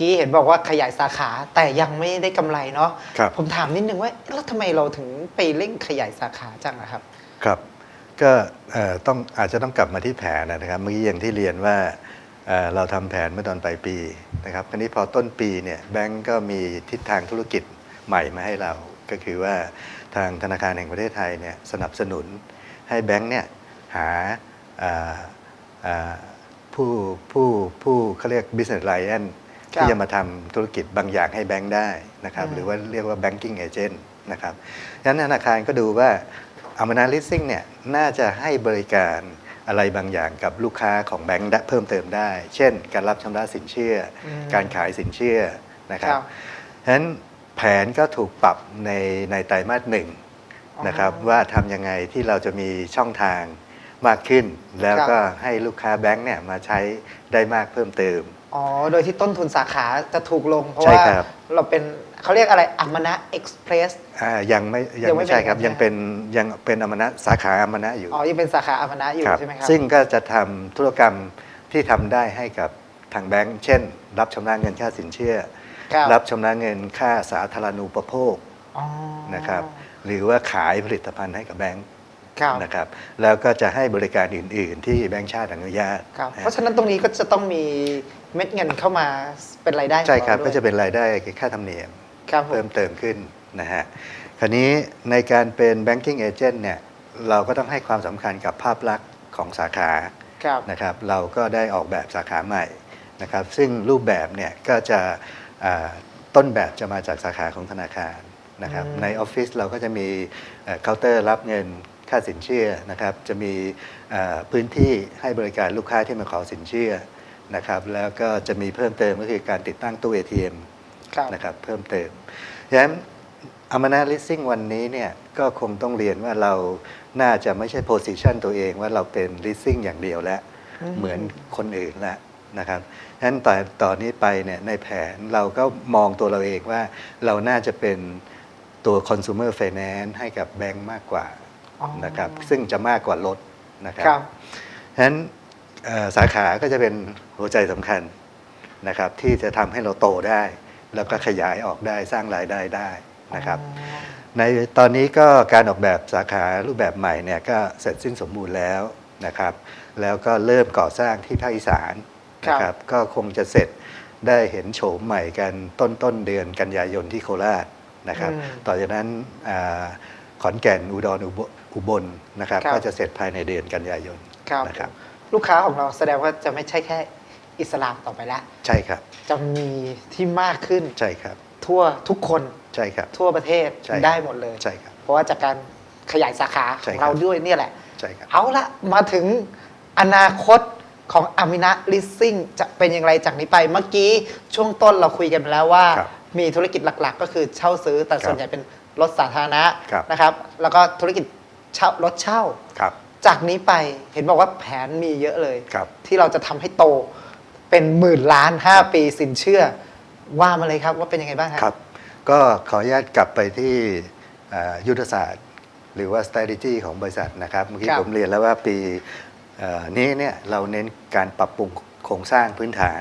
เมื่อกี้เห็นบอกว่าขยายสาขาแต่ยังไม่ได้กำไรเนาะครับผมถามนิดนึงว่าแล้วทำไมเราถึงไปเร่งขยายสาขาจังอะครับ ครับ ก็เอ่อต้องอาจจะต้องกลับมาที่แผนนะครับเมื่อกี้อย่างที่เรียนว่าเอ่อเราทำแผนเมื่อตอนปลายปีนะครับคราวนี้พอต้นปีเนี่ยแบงก์ก็มีทิศทางธุรกิจใหม่มาให้เรา ก็คือว่าทางธนาคารแห่งประเทศไทยเนี่ยสนับสนุนให้แบงก์เนี่ยหาเอ่อเอ่อผู้ผู้ผู้เขาเรียก business lion ครับ ที่จะมาทำธุรกิจบางอย่างให้แบงก์ได้นะครับอืมหรือว่าเรียกว่า banking agent นะครับฉะนั้นธนาคารก็ดูว่าอามานาลิสซิ่งเนี่ยน่าจะให้บริการอะไรบางอย่างกับลูกค้าของแบงก์ได้เพิ่มเติมได้ เช่น การรับชำระสินเชื่ออมการขายสินเชื่อนะครัครับบฉะนั้นแผนก็ถูกปรับในในไตรมาสหนึ่งอ๋อนะครับว่าทำยังไงที่เราจะมีช่องทางมากขึ้น แล้วก็ให้ลูกค้าแบงก์เนี่ยมาใช้ได้มากเพิ่มเติม อ๋อ โดยที่ต้นทุนสาขาจะถูกลง เพราะใช่ว่าครับ เราเป็นเขาเรียกอะไรอัมนะเอ็กซ์เพรส อ่ายังไม่ยัยังงไม่ไม่ใช่ครับ เป็น ยังเป็นยังเป็นอมนะสาขาอมนะอยู่อ๋อ ยังเป็นสาขาอัมนะอยู่ครับใช่ไหมครับ ซึ่งก็จะทำธุรกรรมที่ทำได้ให้กับทางแบงก์เช่น รับชำระเงินค่าสินเชื่อ ครับ รับชำระเงินค่าสาธารณูปโภคอ๋อนะครับหรือว่าขายผลิตภัณฑ์ให้กับแบงก์ครับนะครับแล้วก็จะให้บริการอื่น ๆ ที่แบงก์ชาติอนุญาตครับ นะเพราะฉะนั้นตรงนี้ก็จะต้องมี เม็ดเงินเข้ามาเป็นรายได้ของใช่ครับเาด้วยก็จะเป็นรายได้ค่าธรรมเนียม ครับผมเพิ่มเติมขึ้นนะฮะ คราวนี้ในการเป็น banking agent เนี่ยเราก็ต้องให้ความสำคัญกับภาพลักษณ์ของสาขาครับ นะครับ เราก็ได้ออกแบบสาขาใหม่นะครับ ซึ่งรูปแบบเนี่ยก็จะอ่าต้นแบบจะมาจากสาขาของธนาคารนะครับ อืม ในออฟฟิศเราก็จะมีเคาน์เตอร์รับเงินค่าสินเชื่อนะครับ จะมีเอ่อพื้นที่ให้บริการลูกค้าที่มาขอสินเชื่อ นะครับแล้วก็จะมีเพิ่มเติมก็คือการติดตั้งตู้ ATM ครับนะครับเพิ่มเติมฉะนั้นอามานาลิสซิ่งวันนี้เนี่ยก็คงต้องเรียนว่าเราน่าจะไม่ใช่โพสิชันตัวเองว่าเราเป็นลิสซิ่งอย่างเดียวแล้วอืมเหมือนคนอื่นแล้วนะครับฉะนั้นต่อต่อนนี้ไปเนี่ยในแผนเราก็มองตัวเราเองว่าเราน่าจะเป็นตัว consumer finance ให้กับแบงก์มากกว่าอ๋อนะครับซึ่งจะมากกว่ารถนะครับครับฉะนั้นเอ่อ สาขาก็จะเป็นหัวใจสำคัญนะครับ ที่จะทำให้เราโตได้ แล้วก็ขยายออกได้สร้างรายได้ได้นะครับอ๋อในตอนนี้ก็การออกแบบสาขารูปแบบใหม่เนี่ยก็เสร็จสิ้นสมบูรณ์แล้วนะครับ แล้วก็เริ่มก่อสร้างที่ภาคอีสานนะครับ ก็คงจะเสร็จได้เห็นโฉมใหม่กันต้นต้นเดือนกันยายนที่โคราชนะครับอืมต่อจากนั้นอาขอนแก่นอุดรอุบอุบลนะครับครับ ก็จะเสร็จภายในเดือนกันยายนครับนะครับ ลูกค้าของเราแสดงว่าจะไม่ใช่แค่อิสลามต่อไปแล้วใช่ครับ จะมีที่มากขึ้นใช่ครับ ทั่วทุกคนใช่ครับ ทั่วประเทศใช่ครับได้หมดเลย ใช่ครับ เพราะว่าจากการขยายสาขาขใช่องครับเราด้วยเนี่ยแหละ ใช่ครับ เอาละมาถึงอนาคตของอามินะลิสซิ่งจะเป็นอย่างไรจากนี้ไปเมื่อกี้ช่วงต้นเราคุยกันไปแล้วว่า ครับมีธุรกิจหลักๆ ก็คือเช่าซื้อแต่ครับส่วนใหญ่เป็นรถสาธารณะครับ นะครับ แล้วก็ธุรกิจเช่ารถเช่า ครับ จากนี้ไปเห็นบอกว่าแผนมีเยอะเลย ครับ ที่เราจะทำให้โตเป็นหมื่นล้าน5ปีสินเชื่อ ว่ามาเลยครับว่าเป็นยังไงบ้างครับ ก็ขออนุญาตกลับไปที่อ่ายุทธศาสตร์ หรือว่า strategy ของบริษัทนะครับ เมื่อกี้ครับ ผมเรียนแล้วว่าปีเอ่อนี้เนี่ยเราเน้นการปรับปรุงโครงสร้างพื้นฐาน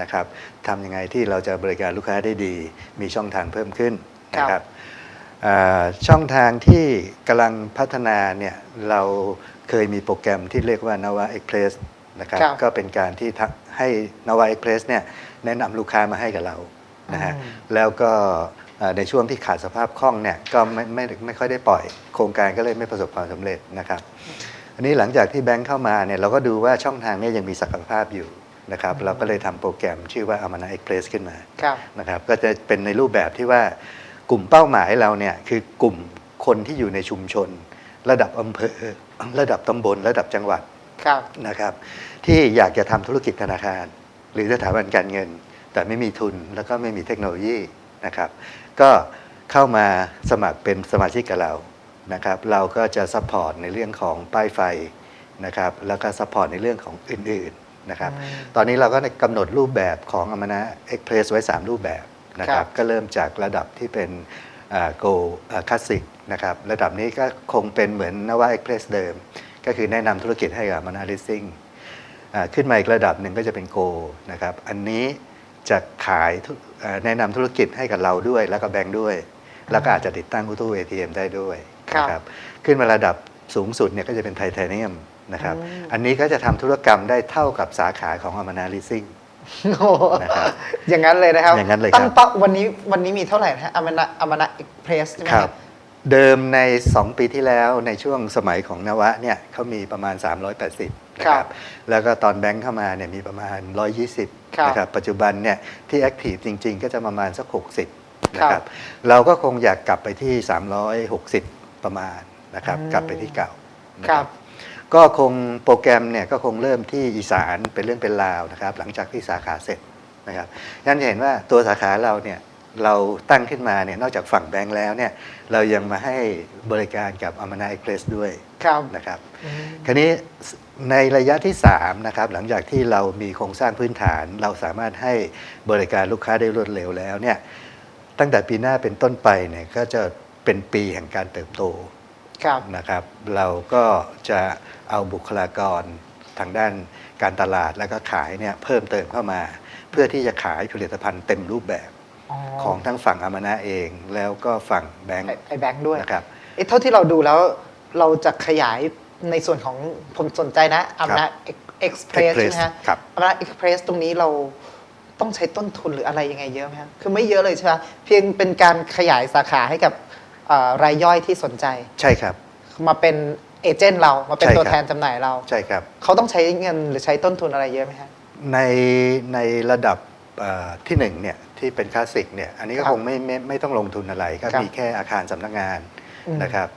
นะครับทำยังไงที่เราจะบริการลูกค้าได้ดี มีช่องทางเพิ่มขึ้นนะครับอ่าช่องทางที่กำลังพัฒนาเนี่ยเรา เคยมีโปรแกรมที่เรียกว่า Nava Express นะครับครับก็เป็นการที่ทำให้ Nava Express เนี่ยแนะนำลูกค้ามาให้กับเรานะฮะอืม แล้วก็เอ่อในช่วงที่ขาดสภาพคล่องเนี่ยก็ไม่ไม่ไม่ค่อยได้ปล่อย โครงการก็เลยไม่ประสบความสำเร็จนะครับ อันนี้หลังจากที่แบงค์เข้ามาเนี่ยเราก็ดูว่าช่องทางเนี้ยังมีศักยภาพอยู่นะครับเราก็เลยทำโปรแกรมชื่อว่า Amana Express ขึ้นมา ครับ นะครับก็จะเป็นในรูปแบบที่ว่ากลุ่มเป้าหมายเราเนี่ยคือกลุ่มคนที่อยู่ในชุมชน ระดับอำเภอ ระดับตำบลระดับจังหวัดครับนะครับ ที่อยากจะทำธุรกิจธนาคาร หรือสถาบันการเงิน แต่ไม่มีทุนแล้วก็ไม่มีเทคโนโลยีนะครับ ก็เข้ามาสมัครเป็นสมาชิกกับเรานะครับ เราก็จะซัพพอร์ตในเรื่องของป้ายไฟนะครับ แล้วก็ซัพพอร์ตในเรื่องของอื่นๆนะครับอืมตอนนี้เราก็ได้กำหนดรูปแบบของอมนะเอ็กเพรสไว้ 3 รูปแบบนะคครัรับบก็เริ่มจากระดับที่เป็น โกคลาสสิกนะครับระดับนี้ก็คงเป็นเหมือนนวาเอ็กเพรสเดิม ก็คือแนะนำธุรกิจให้กับอมนะลิสซิ่งขึ้นมาอีกระดับหนึ่งก็จะเป็นโกนะครับอันนี้จะขายธุเอ่อแนะนำธุรกิจให้กับเราด้วย แล้วก็แบงค์ด้วย แล้วก็อาจจะติดตั้งตู้ ATM ได้ด้วยครับนะครับขึ้นมาระดับสูงสุดเนี่ยก็จะเป็นไทเทเนียมนะครับอืมอันนี้ก็จะทำธุรกรรมได้เท่ากับสาขาของอมนาลิซิ่ง โอ้โหนะครับ อย่างนั้นเลยนะครับอย่างนั้นเลยครับ ตั้งเป้าวันนี้วันนี้มีเท่าไหร่นะฮะอมนะอมนะเอ็กเพรสใช่ไหมครับเดิมใน 2 ปีที่แล้วในช่วงสมัยของนวะเนี่ยเขามีประมาณ 380นะคครัรับบแล้วก็ตอนแบงค์เข้ามาเนี่ยมีประมาณ 120ครับนะครับปัจจุบันเนี่ยที่แอคทีฟจริงๆ ก็จะประมาณสัก 60นะคครัรับบเราก็คงอยากกลับไปที่ 360 ประมาณนะครับอืม กลับไปที่เก่านะ ครับ ก็คงโปรแกรมเนี่ยก็คงเริ่มที่อีสานเป็นเรื่องเป็นราวนะครับ หลังจากที่สาขาเสร็จนะครับงั้นจะเห็นว่าตัวสาขาเราเนี่ยเราตั้งขึ้นมาเนี่ยนอกจากฝั่งแบงค์แล้วเนี่ยเรายังมาให้บริการกับอ m มนาเอ็กเพรสด้วยครับนะครับอืมคราวนี้ในระยะที่3นะครับหลังจากที่เรามีโครงสร้างพื้นฐาน เราสามารถให้บริการลูกค้าได้รวดเร็วแล้วเนี่ยตั้งแต่ปีหน้าเป็นต้นไปเนี่ยก็จะเป็นปีแห่งการเติบโตครับ นะครับเราก็จะเอาบุคลากรทางด้านการตลาดแล้วก็ขายเนี่ยเพิ่มเติมเข้ามา เพื่อที่จะขายผลิตภัณฑ์เต็มรูปแบบของทั้งฝั่งอามานะเอง แล้วก็ฝั่งแบงค์ไอ้ไอแบงค์ด้วยนะครับเอ๊ะเท่าที่เราดูแล้วเราจะขยายในส่วนของผมสนใจนะอมนะเอ็กซ์เพรส Express ใช่ไหมฮะครับอมนะเอ็กซ์เพรสตรงนี้เราต้องใช้ต้นทุนหรืออะไรยังไงเยอะไหมครับคือไม่เยอะเลยใช่ไหมเพียงเป็นการขยายสาขาให้กับเอ่อ รายย่อยที่สนใจ ใช่ครับ มาเป็นเอเจนต์เรามาเป็นใช่ครับ ตัวแทนจำหน่ายเรา ใช่ครับ เขาต้องใช้เงินหรือใช้ต้นทุนอะไรเยอะไหมฮะ ในในระดับเอ่อที่หนึ่งเนี่ยที่เป็นคลาสสิกเนี่ยอันนี้ก็ครับคงไม่ไม่ไม่ต้องลงทุนอะไรก็ครับมีแค่อาคารสำนักงานอืม นะครับ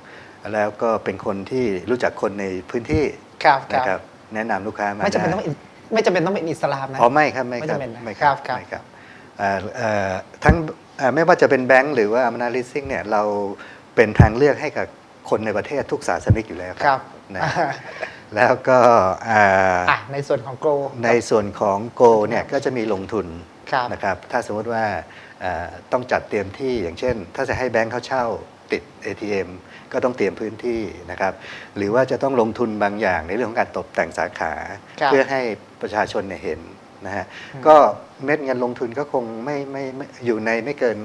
แล้วก็เป็นคนที่รู้จักคนในพื้นที่ครับคนะรับครับแนะนำลูกค้ามาไม่จำเป็นได้ต้องอินไม่จำเป็นต้องเป็นอิสลามนะ อ๋อไม่ครับไม่ครับไม่จำเป็นนะไม่ครับครับ ไม่ครับเอ่อเอ่อทั้งเอ่อ ไม่ว่าจะเป็นแบงก์หรือว่าอ m นาลิซิ่งเนี่ยเราเป็นทางเลือกให้กับคนในประเทศทุกศาสนิกอยู่แล้วครับนะแล้วก็อ่าอะในส่วนของโกลในส่วนของโกเนี่ยก็จะมีลงทุนครับนะครับ ถ้าสมมติว่าเอ่อต้องจัดเตรียมที่อย่างเช่น ถ้าจะให้แบงก์เขาเช่าติด ATM ก็ต้องเตรียมพื้นที่นะครับ หรือว่าจะต้องลงทุนบางอย่างในเรื่องของการตกแต่งสาขาครับเพื่อให้ประชาชนเนี่ยเห็น นะฮะอืมก็เม็ดเงินลงทุนก็คงไม่ไม่ไม่อยู่ในไม่เกิน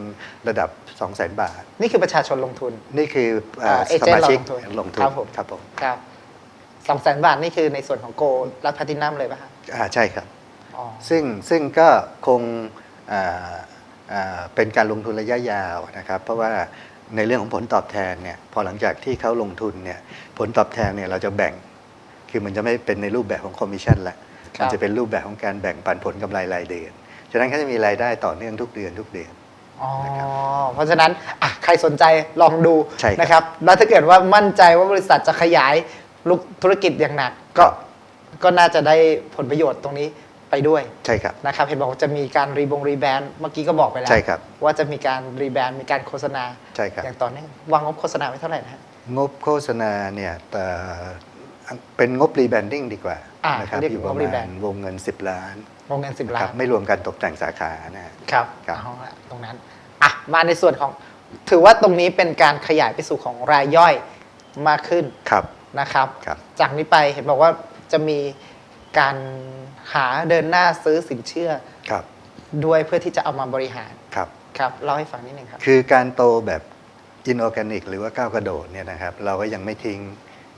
ระดับ 2 0 0 0 0 0 บาท นี่คือประชาชนลงทุน นี่คือเอ่อเอสเจนมาต์เราชิกลงทุนลงทุนครับผม ครับผมครับสองแสนบาทนี่คือในส่วนของโกลและแพลตินัมเลยป่ะฮะอ่าใช่ครับ อ๋อ ซึ่งซึ่งก็คงอ่าอ่าเป็นการลงทุนระยะยาวนะครับ เพราะว่าในเรื่องของผลตอบแทนเนี่ยพอหลังจากที่เขาลงทุนเนี่ยผลตอบแทนเนี่ยเราจะแบ่ง คือมันจะไม่เป็นในรูปแบบของคอมมิชชั่นละครับ มันจะเป็นรูปแบบของการแบ่งปันผลกำไรรายเดือน ฉะนั้นเขาจะมีรายได้ต่อเนื่องทุกเดือนทุกเดือนอ๋อเพราะฉะนั้นอะใครสนใจลองดูใช่ครับนะครับ แล้วถ้าเกิดว่ามั่นใจว่าบริษัทจะขยายลุกธุรกิจอย่างหนัก ก็ครับก็น่าจะได้ผลประโยชน์ตรงนี้ไปด้วยใช่ครับนะครับเห็นบอกว่าจะมีการรีบงรีแบรนด์เมื่อกี้ก็บอกไปแล้วใช่ครับว่าจะมีการรีแบรนด์มีการโฆษณาใช่ครับอย่างต่อเนื่องวางงบโฆษณาไว้เท่าไหร่นะฮะงบโฆษณาเนี่ยแต่ เป็นงบรีแบรนดิ้งดีกว่าอ่านะครับเรียกอยู่งปบระรีมาแบรณนด์ วงเงิน 10 ล้านวงเงินสิบนะล้าครับนไม่รวมการตกแต่งสาขานะฮะ ครับครับ เอาละตรงนั้นอะมาในส่วนของถือว่าตรงนี้เป็นการขยายไปสู่ของรายย่อยมากขึ้นครับนะครับ ครับ จากนี้ไปเห็นบอกว่าจะมีการหาเดินหน้าซื้อสินเชื่อครับ ด้วยเพื่อที่จะเอามาบริหารครับ ครับเล่าให้ฟังนิดนึงครับ คือการโตแบบอินออร์แกนิก หรือว่าก้าวกระโดดเนี่ยนะครับ เราก็ยังไม่ทิ้ง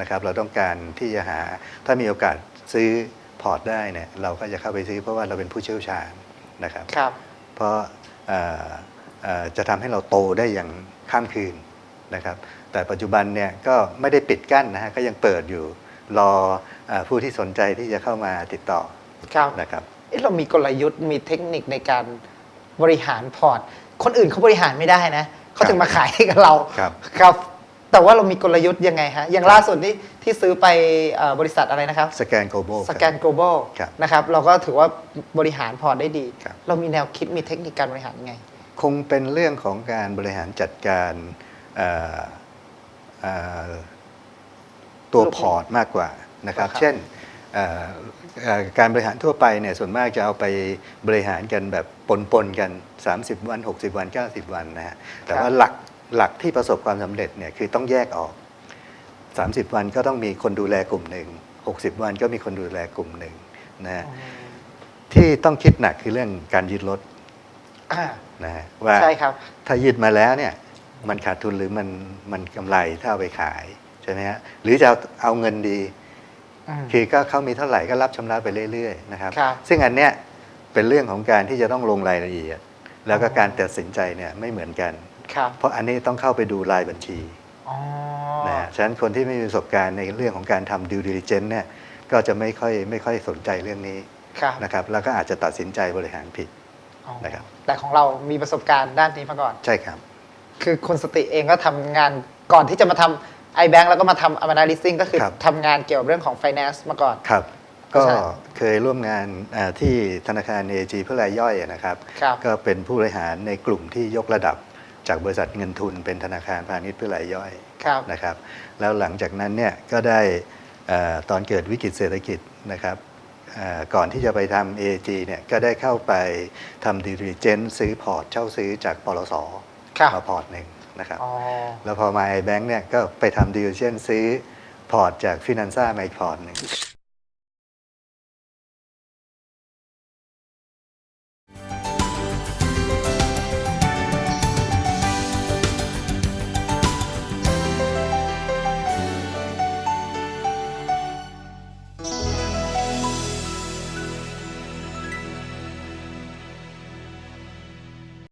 นะครับเราต้องการที่จะหาถ้ามีโอกาสซื้อพอร์ตได้เนี่ยเราก็จะเข้าไปซื้อเพราะว่าเราเป็นผู้เชี่ยวชาญนะครับครับ เพราะเอ่อเอ่อจะทำให้เราโตได้อย่างข้ามคืนนะครับ แต่ปัจจุบันเนี่ยก็ไม่ได้ปิดกั้นนะฮะก็ยังเปิดอยู่รอเออผู้ที่สนใจที่จะเข้ามาติดต่อครับนะครับเอ๊ะเรามีกลยุทธ์มีเทคนิคในการบริหารพอร์ต คนอื่นเขาบริหารไม่ได้นะเขาถึงมาขายให้กับเราครับครับ แต่ว่าเรามีกลยุทธ์ยังไงฮะ อย่างล่าสุดที่ที่ซื้อไปเอ่อบริษัทอะไรนะครับ สแกนโกลบอล สแกน global ครับนะครับ เราก็ถือว่าบริหารพอร์ตได้ดี ครับ เรามีแนวคิดมีเทคนิคการบริหารยังไง คงเป็นเรื่องของการบริหารจัดการเอ่อเอ่อตัวลูกพอร์ตมากกว่านะครับ ครับ เช่นเอ่อเอ่อการบริหารทั่วไปเนี่ยส่วนมากจะเอาไปบริหารกันแบบปนๆกัน 30 วัน 60 วัน 90 วันนะฮะแต่ว่าหลัก หลักที่ประสบความสำเร็จเนี่ยคือต้องแยกออก 30 วันก็ต้องมีคนดูแลกลุ่มหนึ่ง60 วันก็มีคนดูแลกลุ่มหนึ่งนะฮะที่ต้องคิดหนักคือเรื่องการยึดรถอ่านะฮะว่าใช่ครับถ้ายึดมาแล้วเนี่ยมันขาดทุนหรือมันมันกำไรถ้าเอาไปขายใช่ไหมฮะหรือจะเอาเอาเงินดีอืมคือก็เขามีเท่าไหร่ก็รับชำระไปเรื่อยๆนะครับครับ ซึ่งอันเนี้ยเป็นเรื่องของการที่จะต้องลงรายละเอียด แล้วก็อ๋อการตัดสินใจเนี่ยไม่เหมือนกัน ครับเพราะอันนี้ต้องเข้าไปดูรายบัญชีอ๋อนะฮะฉะนั้นคนที่ไม่มีประสบการณ์ในเรื่องของการทำ due diligence เนี่ยก็จะไม่ค่อยไม่ค่อยสนใจเรื่องนี้ครับนะครับแล้วก็อาจจะตัดสินใจบริหารผิดอ๋อนะครับแต่ของเรามีประสบการณ์ด้านนี้มาก่อน ใช่ครับ คือคุณสติเองก็ทำงานก่อนที่จะมาทำ iBank แล้วก็มาทำ Analyzing ก็คือครับทำงานเกี่ยวกับเรื่องของ Finance มาก่อนครับ ก็ก็ใช่เคยร่วมงานอ่าที่ธนาคาร AG เพื่อรายย่อยอะนะครับครับ ก็เป็นผู้บริหารในกลุ่มที่ยกระดับ จากบริษัทเงินทุนเป็นธนาคารพาณิชย์เพื่อรายย่อยครับนะครับ แล้วหลังจากนั้นเนี่ยก็ได้เอ่อตอนเกิดวิกฤตเศรษฐกิจนะครับเอ่อก่อนที่จะไปทำ AG เนี่ยก็ได้เข้าไปทำดีริเจนซื้อพอร์ตเช่าซื้อจากปลสครับมาพอร์ตหนึ่งนะครับอ๋อแล้วพอมา iBank เนี่ยก็ไปทำดีริเจนซื้อพอร์ตจากฟินันซ่ามาอีกพอร์ตหนึ่ง